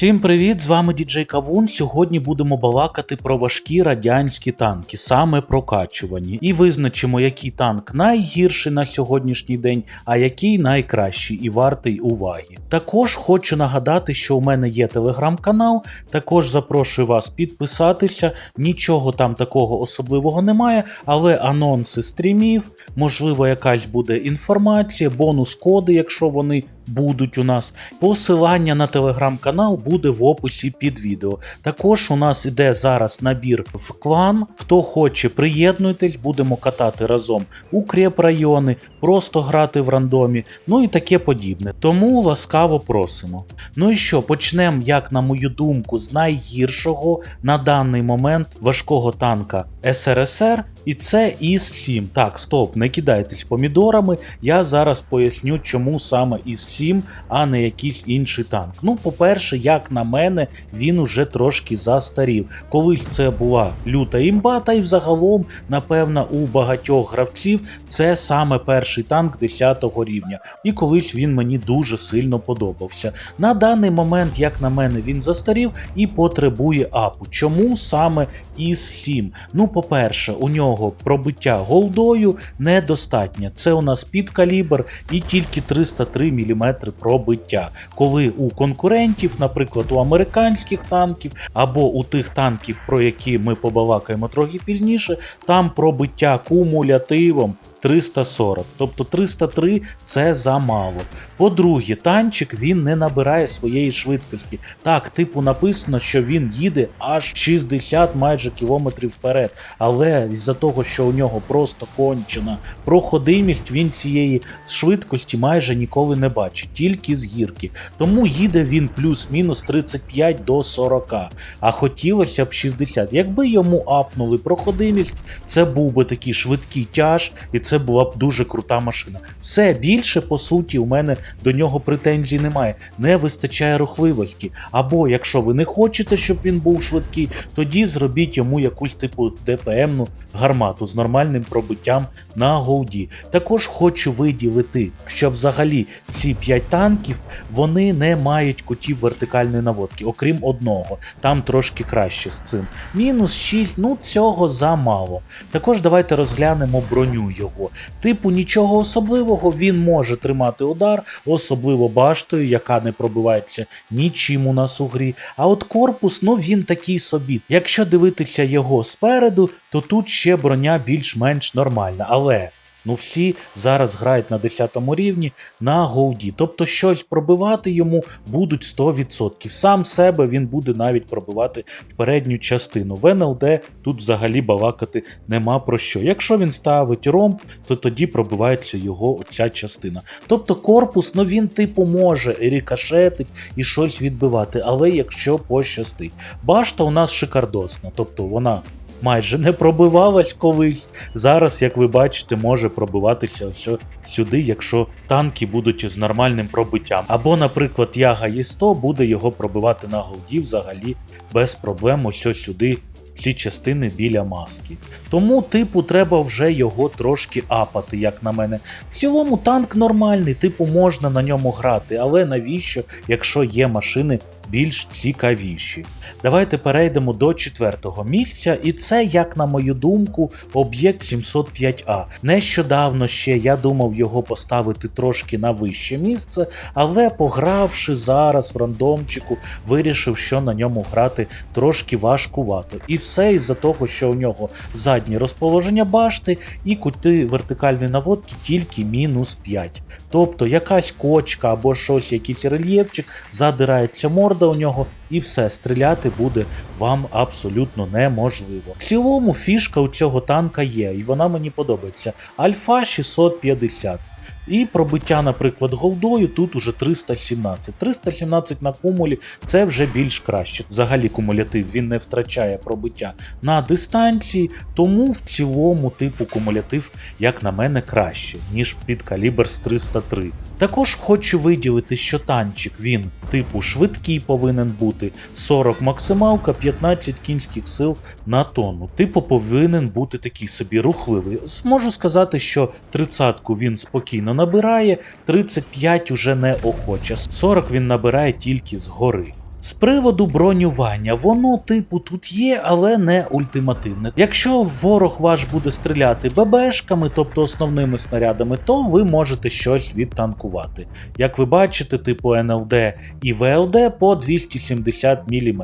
Всім привіт! З вами діджей Кавун. Сьогодні будемо балакати про важкі радянські танки, саме прокачувані, і визначимо, який танк найгірший на сьогоднішній день, а який найкращий і вартий уваги. Також хочу нагадати, що у мене є телеграм-канал. Також запрошую вас підписатися. Нічого там такого особливого немає, але анонси стрімів, можливо, якась буде інформація, бонус-коди, якщо вони будуть у нас. Посилання на телеграм-канал буде в описі під відео. Також у нас іде зараз набір в клан. Хто хоче, приєднуйтесь, будемо катати разом укреп райони, просто грати в рандомі, ну і таке подібне. Тому ласкаво просимо. Ну і що, почнемо, як на мою думку, з найгіршого на даний момент важкого танка СРСР. І це ІС-7. Так, стоп, не кидайтесь помідорами. Я зараз поясню, чому саме ІС-7, а не якийсь інший танк. Ну, по-перше, як на мене, він уже трошки застарів. Колись це була люта імба, та й взагалом, напевно, у багатьох гравців це саме перший танк 10 рівня. І колись він мені дуже сильно подобався. На даний момент, як на мене, він застарів і потребує апу. Чому саме ІС-7? Ну, по-перше, у нього пробиття голдою недостатньо. Це у нас під калібр і тільки 303 мм пробиття. Коли у конкурентів, наприклад, у американських танків або у тих танків, про які ми побалакаємо трохи пізніше, там пробиття кумулятивом 340, тобто 303 це замало. По-друге, танчик він не набирає своєї швидкості. Так, типу написано, що він їде аж 60 майже кілометрів вперед. Але із-за того, що у нього просто кончена проходимість, він цієї швидкості майже ніколи не бачить, тільки з гірки. Тому їде він плюс-мінус 35 до 40. А хотілося б 60. Якби йому апнули проходимість, це був би такий швидкий тяж, і це була б дуже крута машина. Все більше, по суті, у мене до нього претензій немає. Не вистачає рухливості. Або якщо ви не хочете, щоб він був швидкий, тоді зробіть йому якусь типу ДПМну гармату з нормальним пробиттям на голді. Також хочу виділити, що взагалі ці 5 танків вони не мають кутів вертикальної наводки, окрім одного. Там трошки краще з цим. Мінус 6, ну цього замало. Також давайте розглянемо броню його. Типу, нічого особливого, він може тримати удар, особливо баштою, яка не пробивається нічим у нас у грі. А от корпус, ну він такий собі. Якщо дивитися його спереду, то тут ще броня більш-менш нормальна. Але. Ну, всі зараз грають на 10 рівні на голді. Тобто щось пробивати йому будуть 100%. Сам себе він буде навіть пробивати в передню частину. В НЛД тут взагалі балакати нема про що. Якщо він ставить ромб, то тоді пробивається його оця частина. Тобто корпус, ну він типу може і рикошетить і щось відбивати, але якщо пощастить. Башта у нас шикардосна, тобто вона майже не пробивалась колись. Зараз, як ви бачите, може пробиватися ось сюди, якщо танки будуть з нормальним пробиттям. Або, наприклад, Яга Є100 буде його пробивати на голді взагалі без проблем ось сюди. Ці частини біля маски. Тому, типу, треба вже його трошки апати, як на мене. В цілому танк нормальний, типу, можна на ньому грати, але навіщо, якщо є машини більш цікавіші. Давайте перейдемо до четвертого місця, і це, як на мою думку, об'єкт 705А. Нещодавно ще я думав його поставити трошки на вище місце, але погравши зараз в рандомчику, вирішив, що на ньому грати трошки важкувато. І все із-за того, що у нього заднє розположення башти і кути вертикальної наводки тільки мінус 5. Тобто якась кочка або щось, якийсь рельєфчик, задирається морда у нього, і все, стріляти буде вам абсолютно неможливо. В цілому фішка у цього танка є, і вона мені подобається. Альфа 650. І пробиття, наприклад, голдою тут уже 317. 317 на кумулі це вже більш краще. Взагалі кумулятив він не втрачає пробиття на дистанції, тому в цілому типу кумулятив, як на мене, краще, ніж під калібр з 303. Також хочу виділити, що танчик він типу швидкий повинен бути 40 максималка, 15 кінських сил на тонну. Типу повинен бути такий собі рухливий. Зможу сказати, що 30-ку він спокійно набирає, 35 уже не охоче, 40 він набирає тільки згори. З приводу бронювання, воно типу тут є, але не ультимативне. Якщо ворог ваш буде стріляти ББшками, тобто основними снарядами, то ви можете щось відтанкувати. Як ви бачите, типу НЛД і ВЛД по 270 мм.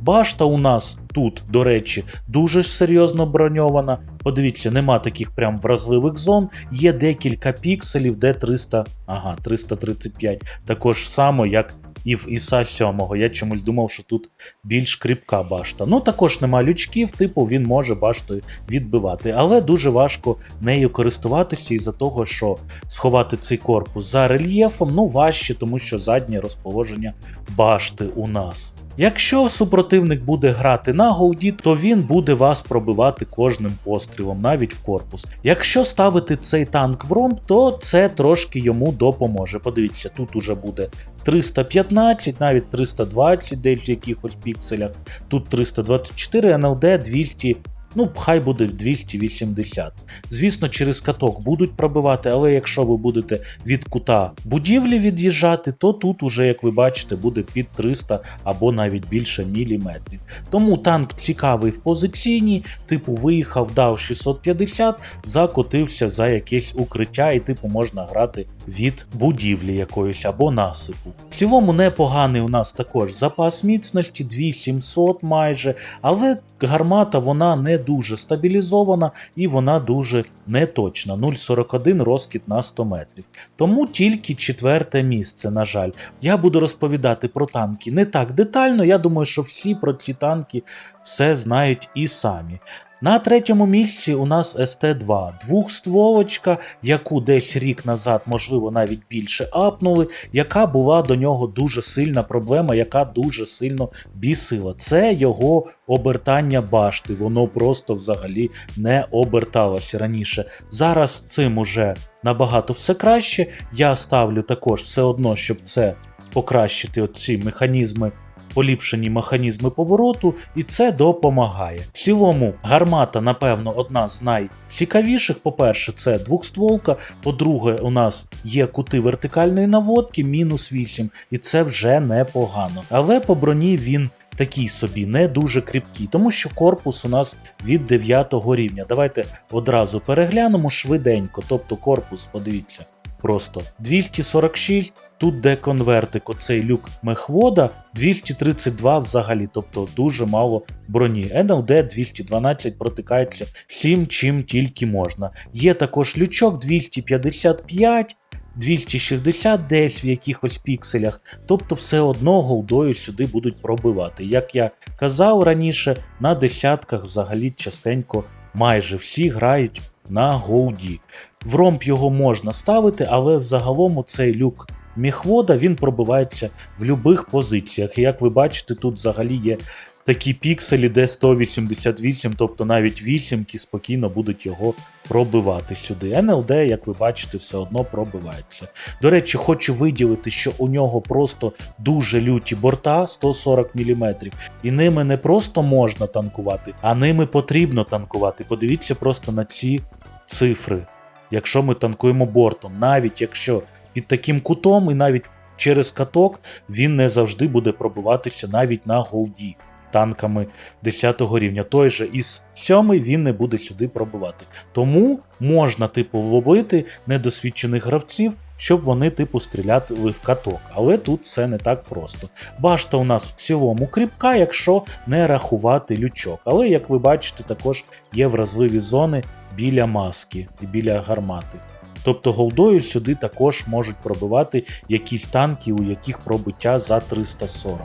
Башта у нас тут, до речі, дуже серйозно броньована. Подивіться, нема таких прям вразливих зон. Є декілька пікселів, де 300, ага, 335. Також само, як і в Іса 7. Я чомусь думав, що тут більш кріпка башта. Ну також нема лючків, типу він може баштою відбивати, але дуже важко нею користуватися із-за того, що сховати цей корпус за рельєфом, ну важче, тому що заднє розположення башти у нас. Якщо супротивник буде грати на голді, то він буде вас пробивати кожним пострілом, навіть в корпус. Якщо ставити цей танк в ромб, то це трошки йому допоможе. Подивіться, тут уже буде 315, навіть 320 десь в якихось пікселях. Тут 324, НЛД 200. Ну, хай буде 280. Звісно, через каток будуть пробивати, але якщо ви будете від кута будівлі від'їжджати, то тут уже, як ви бачите, буде під 300 або навіть більше міліметрів. Тому танк цікавий в позиційній, типу виїхав, дав 650, закотився за якесь укриття, і типу можна грати від будівлі якоїсь або насипу. В цілому непоганий у нас також запас міцності, 2700 майже, але гармата вона не дуже стабілізована і вона дуже неточна. 0,41 розкіт на 100 метрів. Тому тільки четверте місце, на жаль. Я буду розповідати про танки не так детально. Я думаю, що всі про ці танки все знають і самі. На третьому місці у нас СТ-2, двохстволочка, яку десь рік назад, можливо, навіть більше апнули, яка була до нього дуже сильна проблема, яка дуже сильно бісила. Це його обертання башти. Воно просто взагалі не оберталося раніше. Зараз цим уже набагато все краще. Я ставлю також все одно, щоб це покращити оці механізми поліпшені механізми повороту, і це допомагає. В цілому, гармата, напевно, одна з найцікавіших. По-перше, це двохстволка. По-друге, у нас є кути вертикальної наводки, мінус 8, і це вже непогано. Але по броні він. Такий собі не дуже кріпкий, тому що корпус у нас від 9 рівня. Давайте одразу переглянемо швиденько. Тобто корпус, подивіться, просто 246, тут де конвертик, оцей люк мехвода, 232 взагалі, тобто дуже мало броні. НЛД 212 протикається всім, чим тільки можна. Є також лючок 255. 260 десь в якихось пікселях, тобто все одно голдою сюди будуть пробивати. Як я казав раніше, на десятках взагалі частенько майже всі грають на голді. В ромб його можна ставити, але взагалом цей люк міхвода він пробивається в будь-яких позиціях. Як ви бачите, тут взагалі є такі пікселі, де 188, тобто навіть вісімки спокійно будуть його пробивати сюди. НЛД, як ви бачите, все одно пробивається. До речі, хочу виділити, що у нього просто дуже люті борта 140 мм, і ними не просто можна танкувати, а ними потрібно танкувати. Подивіться просто на ці цифри. Якщо ми танкуємо бортом, навіть якщо під таким кутом і навіть через каток він не завжди буде пробиватися навіть на голді танками 10 го рівня. Той же із 7 він не буде сюди пробивати. Тому можна, типу, ловити недосвідчених гравців, щоб вони, типу, стріляли в каток. Але тут все не так просто. Башта у нас в цілому кріпка, якщо не рахувати лючок. Але, як ви бачите, також є вразливі зони біля маски і біля гармати. Тобто голдою сюди також можуть пробивати якісь танки, у яких пробиття за 340.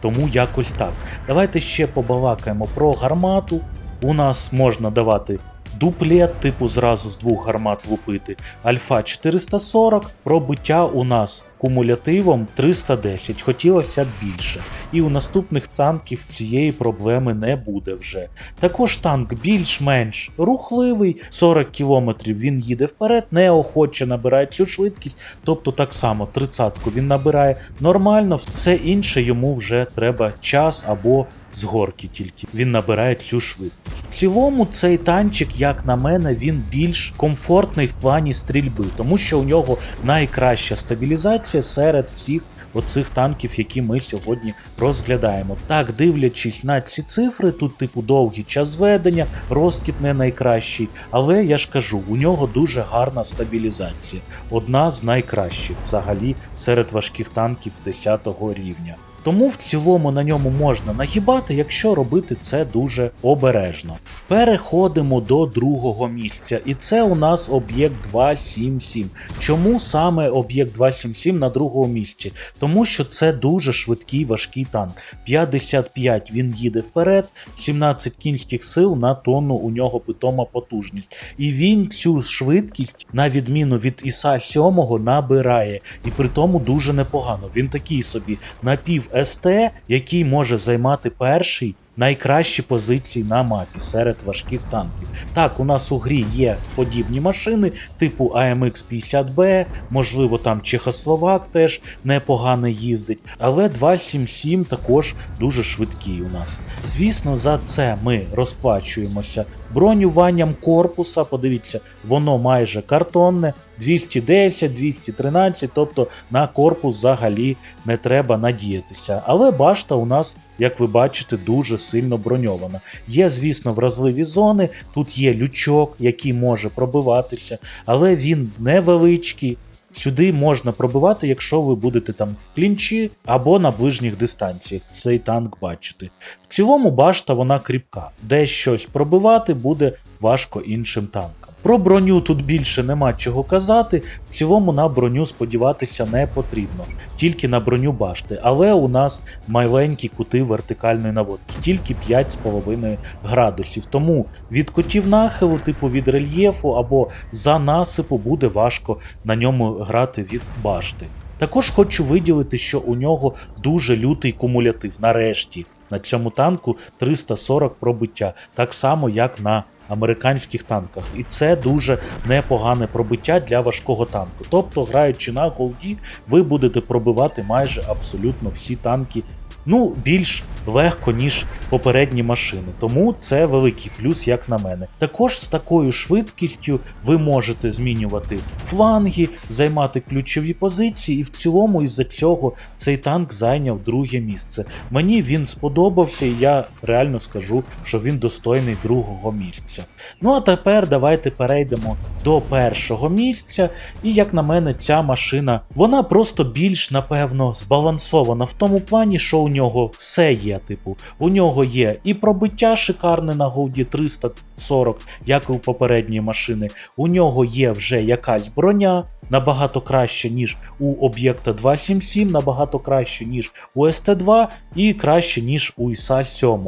Тому якось так. Давайте ще побалакаємо про гармату. У нас можна давати дуплет, типу зразу з двох гармат лупити. Альфа 440, пробиття у нас кумулятивом 310, хотілося б більше. І у наступних танків цієї проблеми не буде вже. Також танк більш-менш рухливий, 40 км він їде вперед, неохоче набирає цю швидкість, тобто так само 30-ку він набирає нормально, все інше йому вже треба час або з горки тільки він набирає цю швидкість. В цілому цей танчик, як на мене, він більш комфортний в плані стрільби, тому що у нього найкраща стабілізація серед всіх оцих танків, які ми сьогодні розглядаємо. Так, дивлячись на ці цифри, тут типу довгий час ведення, розкіт не найкращий, але я ж кажу, у нього дуже гарна стабілізація, одна з найкращих взагалі серед важких танків 10 рівня. Тому в цілому на ньому можна нагибати, якщо робити це дуже обережно. Переходимо до другого місця, і це у нас об'єкт 277. Чому саме об'єкт 277 на другому місці? Тому що це дуже швидкий важкий танк. 55 він їде вперед, 17 кінських сил на тонну у нього питома потужність. І він цю швидкість, на відміну від Іса 7, набирає. І при тому дуже непогано. Він такий собі напів СТ, який може займати перший. Найкращі позиції на мапі серед важких танків. Так, у нас у грі є подібні машини, типу AMX 50B, можливо, там Чехословак теж непогано їздить, але 277 також дуже швидкий у нас. Звісно, за це ми розплачуємося бронюванням корпуса. Подивіться, воно майже картонне. 210, 213, тобто на корпус взагалі не треба надіятися. Але башта у нас, як ви бачите, дуже сильно броньована. Є, звісно, вразливі зони, тут є лючок, який може пробиватися, але він невеличкий. Сюди можна пробивати, якщо ви будете там в клінчі або на ближніх дистанціях цей танк бачити. В цілому башта вона кріпка, де щось пробивати буде важко іншим танкам. Про броню тут більше нема чого казати. В цілому на броню сподіватися не потрібно, тільки на броню башти. Але у нас маленькі кути вертикальної наводки, тільки 5,5 градусів. Тому від кутів нахилу, типу від рельєфу або за насипу, буде важко на ньому грати від башти. Також хочу виділити, що у нього дуже лютий кумулятив. Нарешті на цьому танку 340 пробиття, так само як на американських танках. І це дуже непогане пробиття для важкого танку. Тобто, граючи на голді, ви будете пробивати майже абсолютно всі танки. Ну, більш легко, ніж попередні машини. Тому це великий плюс, як на мене. Також з такою швидкістю ви можете змінювати фланги, займати ключові позиції, і в цілому із-за цього цей танк зайняв друге місце. Мені він сподобався, і я реально скажу, що він достойний другого місця. Ну а тепер давайте перейдемо до першого місця. І як на мене, ця машина вона просто більш напевно збалансована в тому плані, що у нього все є. Типу, у нього є і пробиття шикарне на голді 340, як і у попередньої машини. У нього є вже якась броня. Набагато краще, ніж у об'єкта 277, набагато краще, ніж у СТ2, і краще, ніж у ІСа 7.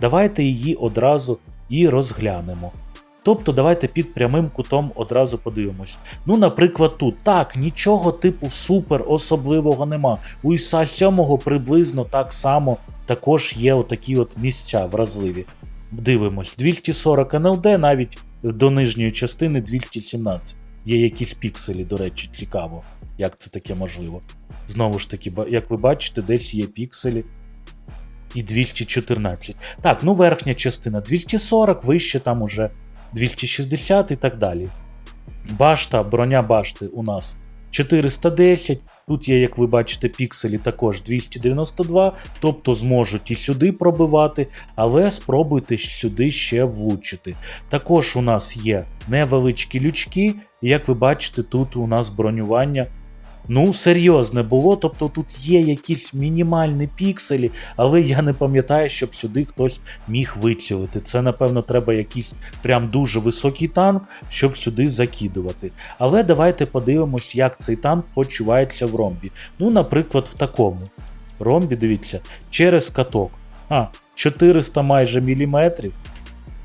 Давайте її одразу і розглянемо. Тобто давайте під прямим кутом одразу подивимось. Ну, наприклад, тут так, нічого типу супер особливого нема. У ІСа 7 приблизно так само також є отакі от місця вразливі. Дивимось, 240 НЛД, навіть до нижньої частини 217. Є якісь пікселі, до речі, цікаво, як це таке можливо. Знову ж таки, як ви бачите, десь є пікселі. І 214. Так, ну верхня частина 240, вище там уже 260 і так далі. Башта, броня башти у нас 410. Тут є, як ви бачите, пікселі також 292, тобто зможуть і сюди пробивати, але спробуйте сюди ще влучити. Також у нас є невеличкі лючки, і як ви бачите, тут у нас бронювання. Ну, серйозне було, тобто тут є якісь мінімальні пікселі, але я не пам'ятаю, щоб сюди хтось міг вицілити. Це, напевно, треба якийсь прям дуже високий танк, щоб сюди закидувати. Але давайте подивимось, як цей танк почувається в ромбі. Ну, наприклад, в такому. Ромбі, дивіться, через каток. А, 400 майже міліметрів.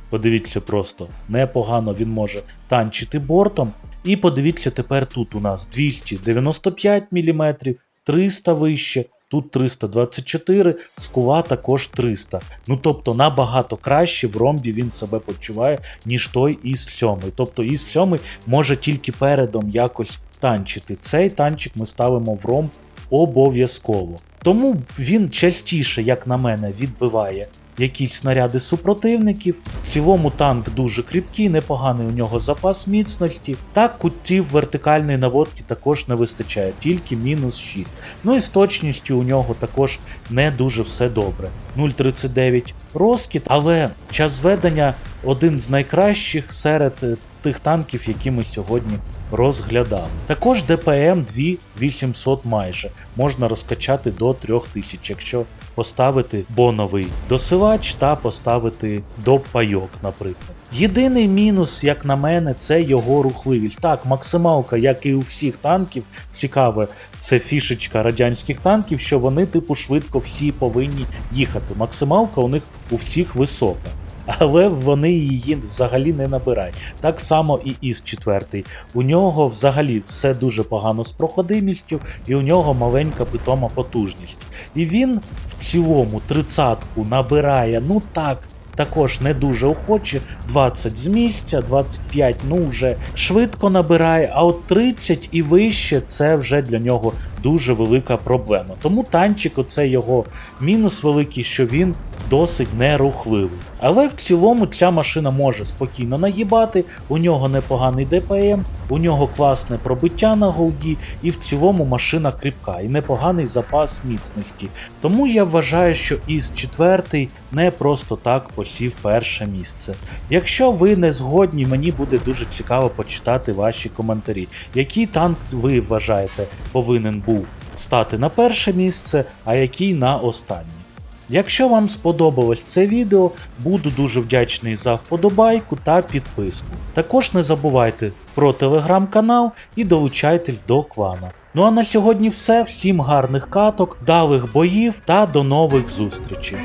Подивіться просто, непогано він може танчити бортом. І подивіться тепер тут у нас 295 мм, 300 вище, тут 324, скула також 300. Ну тобто набагато краще в ромбі він себе почуває, ніж той із 7. Тобто із 7 може тільки передом якось танчити. Цей танчик ми ставимо в ромб обов'язково. Тому він частіше, як на мене, відбиває якісь снаряди супротивників. В цілому танк дуже кріпкий, непоганий у нього запас міцності. Та кутів вертикальної наводки також не вистачає, тільки мінус 6. Ну і з точністю у нього також не дуже все добре. 0,39 розкіт, але час зведення один з найкращих серед е, тих танків, які ми сьогодні розглядали. Також ДПМ 2800 майже можна розкачати до 3000, якщо поставити боновий досилач та поставити до пайок, наприклад. Єдиний мінус, як на мене, це його рухливість. Так, максималка, як і у всіх танків, цікаве, це фішечка радянських танків, що вони, типу, швидко всі повинні їхати. Максималка у них у всіх висока. Але вони її взагалі не набирають. Так само і із 4 У нього взагалі все дуже погано з проходимістю, і у нього маленька питома потужність. І він в цілому тридцятку набирає, ну так. Також не дуже охоче, 20 з місця, 25 ну вже швидко набирає, а от 30 і вище це вже для нього дуже велика проблема. Тому танчик, оце його мінус великий, що він досить нерухливий. Але в цілому ця машина може спокійно наїбати, у нього непоганий ДПМ, у нього класне пробиття на голді, і в цілому машина кріпка і непоганий запас міцності. Тому я вважаю, що із четвертий не просто так посів перше місце. Якщо ви не згодні, мені буде дуже цікаво почитати ваші коментарі. Який танк ви вважаєте повинен був стати на перше місце, а який на останнє? Якщо вам сподобалось це відео, буду дуже вдячний за вподобайку та підписку. Також не забувайте про телеграм-канал і долучайтесь до клана. Ну а на сьогодні все. Всім гарних каток, далих боїв та до нових зустрічей.